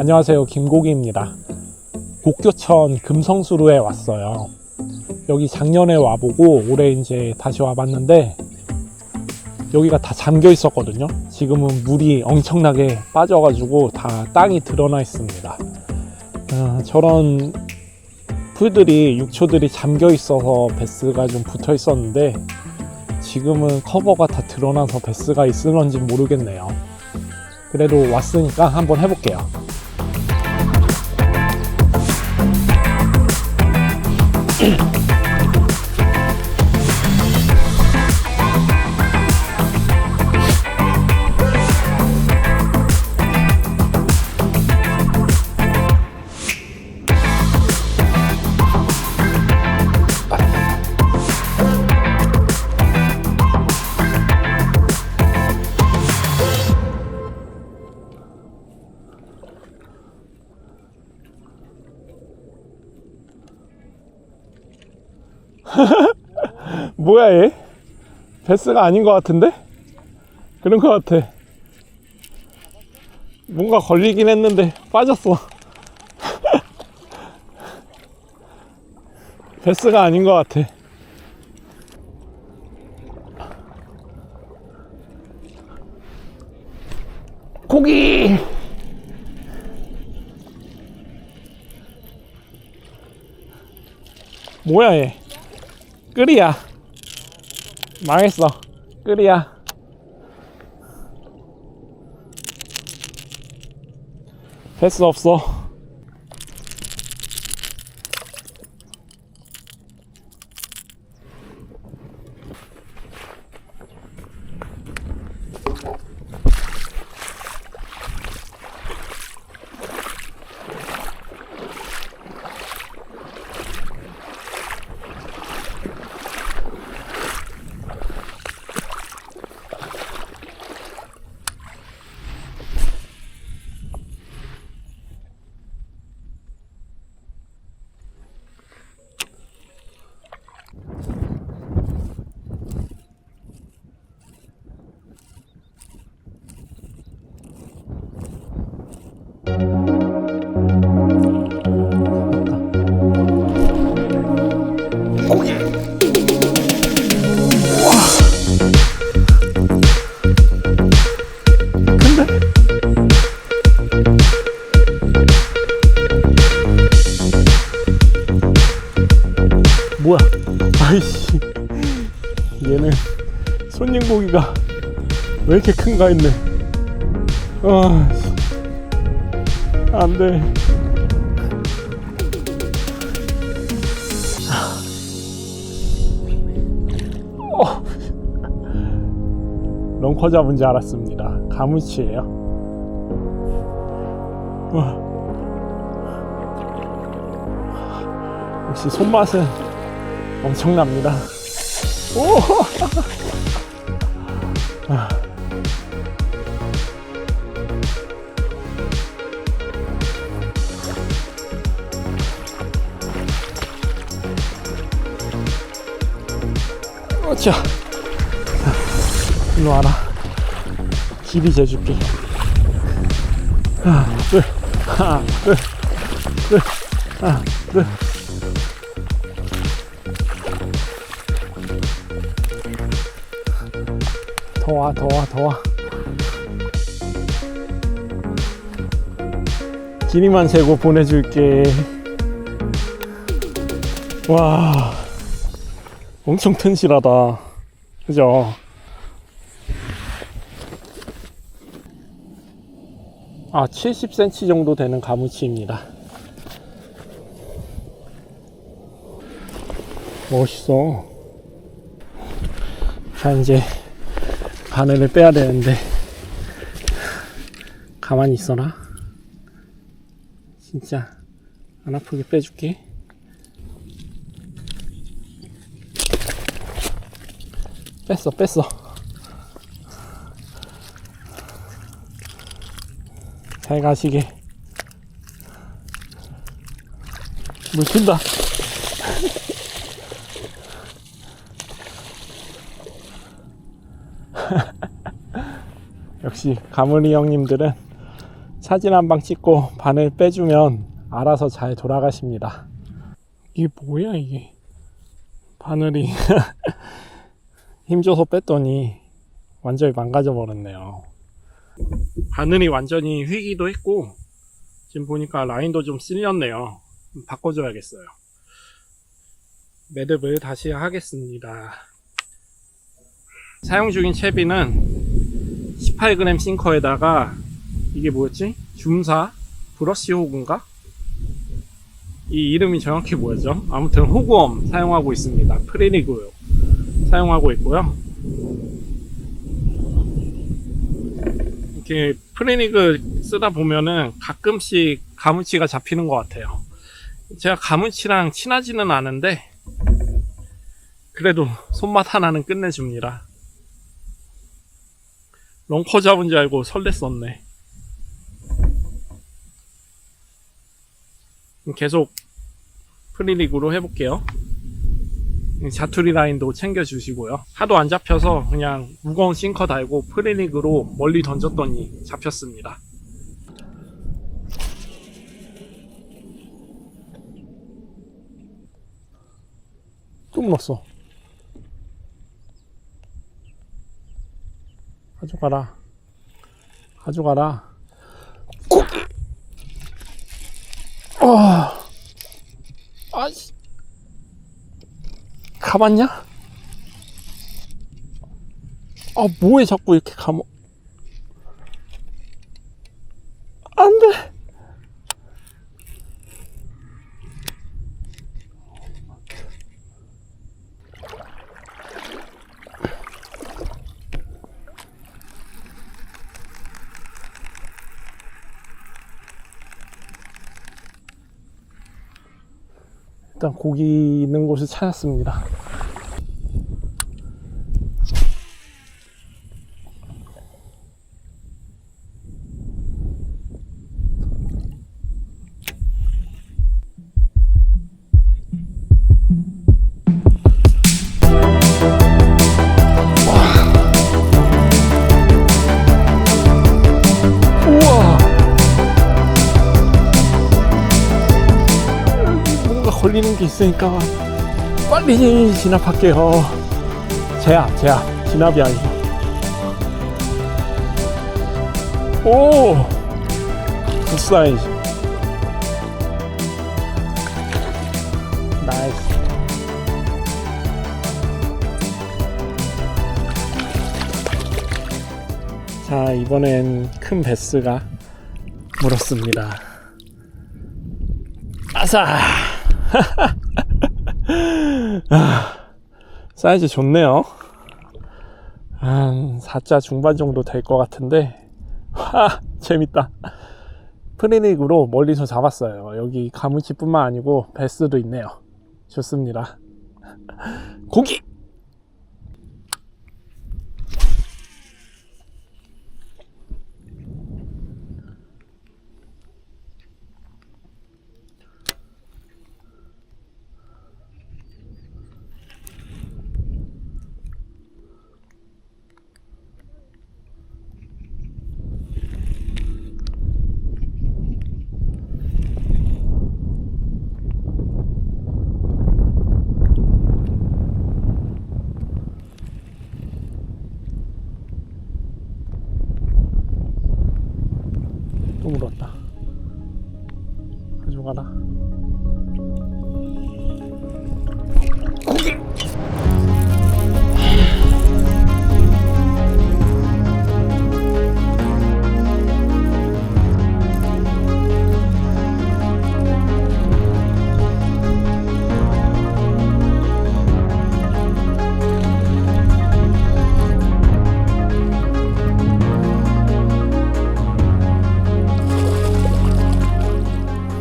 안녕하세요. 김고기입니다. 곡교천 금성수로에 왔어요. 여기 작년에 와보고 올해 이제 다시 와봤는데 여기가 다 잠겨 있었거든요. 지금은 물이 엄청나게 빠져가지고 다 땅이 드러나 있습니다. 어, 저런 풀들이 육초들이 잠겨 있어서 베스가 좀 붙어 있었는데 지금은 커버가 다 드러나서 베스가 있을런지 모르겠네요. 그래도 왔으니까 한번 해볼게요. 뭐야 얘? 베스가 아닌 것 같은데? 그런 것 같아. 뭔가 걸리긴 했는데 빠졌어. 베스가 아닌 것 같아. 고기! 뭐야 얘? 끓이야. 망했어. 끓이야. 패스 없어. 왜 이렇게 큰가 했네. 아, 씨. 안 돼. 어. 런커 잡은 줄 알았습니다. 가무치예요. 와. 역시 손맛은 엄청납니다. 오! 어차. 일로 와라. 길이 재줄게. 하나, 둘, 하나, 둘, 둘, 하나, 둘. 더 와, 더 와, 더 와. 길이만 재고 보내줄게. 와, 엄청 튼실하다. 그죠? 아, 70cm 정도 되는 가무치입니다. 멋있어. 자, 이제 바늘을 빼야 되는데 가만히 있어라 진짜 안 아프게 빼줄게 뺐어 뺐어 잘 가시게 물 튄다 역시 가물이 형님들은 사진 한 방 찍고 바늘 빼주면 알아서 잘 돌아가십니다. 이게 뭐야 이게? 바늘이 힘줘서 뺐더니 완전히 망가져 버렸네요. 바늘이 완전히 휘기도 했고 지금 보니까 라인도 좀 쓸렸네요. 바꿔줘야겠어요. 매듭을 다시 하겠습니다. 사용 중인 채비는 18g 싱커에다가 이게 뭐였지? 줌사 브러쉬 호구인가? 이 이름이 정확히 뭐였죠? 아무튼 호구엄 사용하고 있습니다. 프리리그요. 사용하고 있고요. 이렇게 프리리그 쓰다 보면은 가끔씩 가무치가 잡히는 것 같아요. 제가 가무치랑 친하지는 않은데 그래도 손맛 하나는 끝내줍니다. 롱커 잡은 줄 알고 설렜었네. 계속 프리리그로 해볼게요. 자투리 라인도 챙겨주시고요. 하도 안 잡혀서 그냥 무거운 싱커 달고 프리리그로 멀리 던졌더니 잡혔습니다. 또 물었어. 가져가라. 가져가라. 아, 아씨. 가봤냐? 아, 뭐해 자꾸 이렇게 감어. 안 돼! 일단 고기 있는 곳을 찾았습니다. 게 있으니까 빨리 진압할게요. 제압, 제압. 진압이 아니고. 오! 굿 사이즈. 나이스. 자, 이번엔 큰 베스가 물었습니다. 아사! 아, 사이즈 좋네요. 한 4자 중반 정도 될 것 같은데, 하, 재밌다. 프리릭으로 멀리서 잡았어요. 여기 가무치뿐만 아니고 베스도 있네요. 좋습니다. 고기!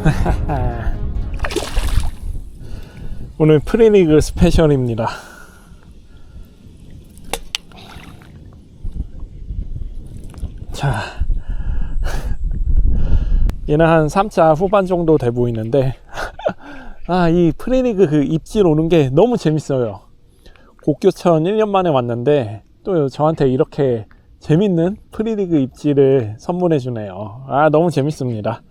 오늘 프리리그 스페셜입니다. 자, 얘는 한 3차 후반 정도 돼 보이는데, 아, 이 프리리그 그 입질 오는 게 너무 재밌어요. 곡교천 1년 만에 왔는데, 또 저한테 이렇게 재밌는 프리리그 입지를 선물해 주네요. 아, 너무 재밌습니다.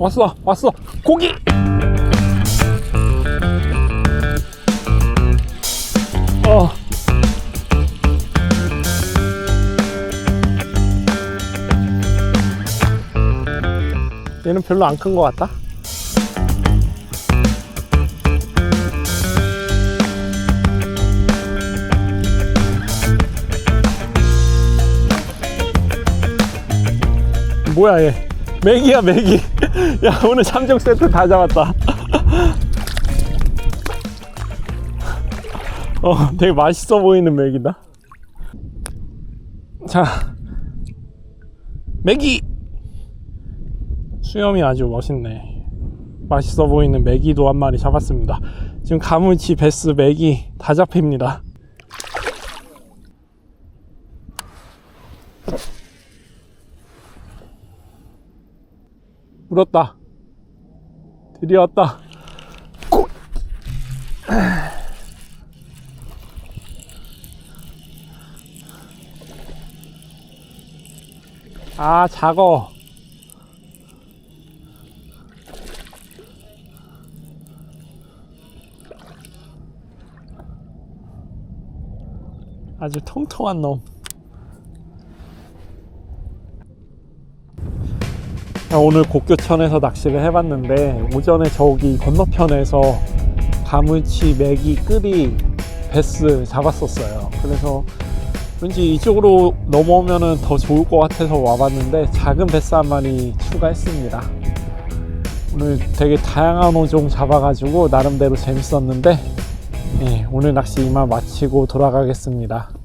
왔어, 왔어. 고기! 어. 얘는 별로 안 큰 것 같다. 뭐야 얘 맥이야 맥이. 야 오늘 3종 세트 다 잡았다. 어 되게 맛있어 보이는 맥이다. 자 맥이. 수염이 아주 멋있네. 맛있어 보이는 메기도 한 마리 잡았습니다. 지금 가물치 베스 메기 다 잡힙니다 물었다 드디어 왔다 고! 아 작어 아주 통통한 놈. 자, 오늘 곡교천에서 낚시를 해봤는데 오전에 저기 건너편에서 가물치, 메기, 끄리, 베스 잡았었어요. 그래서 왠지 이쪽으로 넘어오면 더 좋을 것 같아서 와봤는데 작은 베스 한 마리 추가했습니다. 오늘 되게 다양한 어종 잡아가지고 나름대로 재밌었는데 예, 오늘 낚시 이만 마치고 돌아가겠습니다.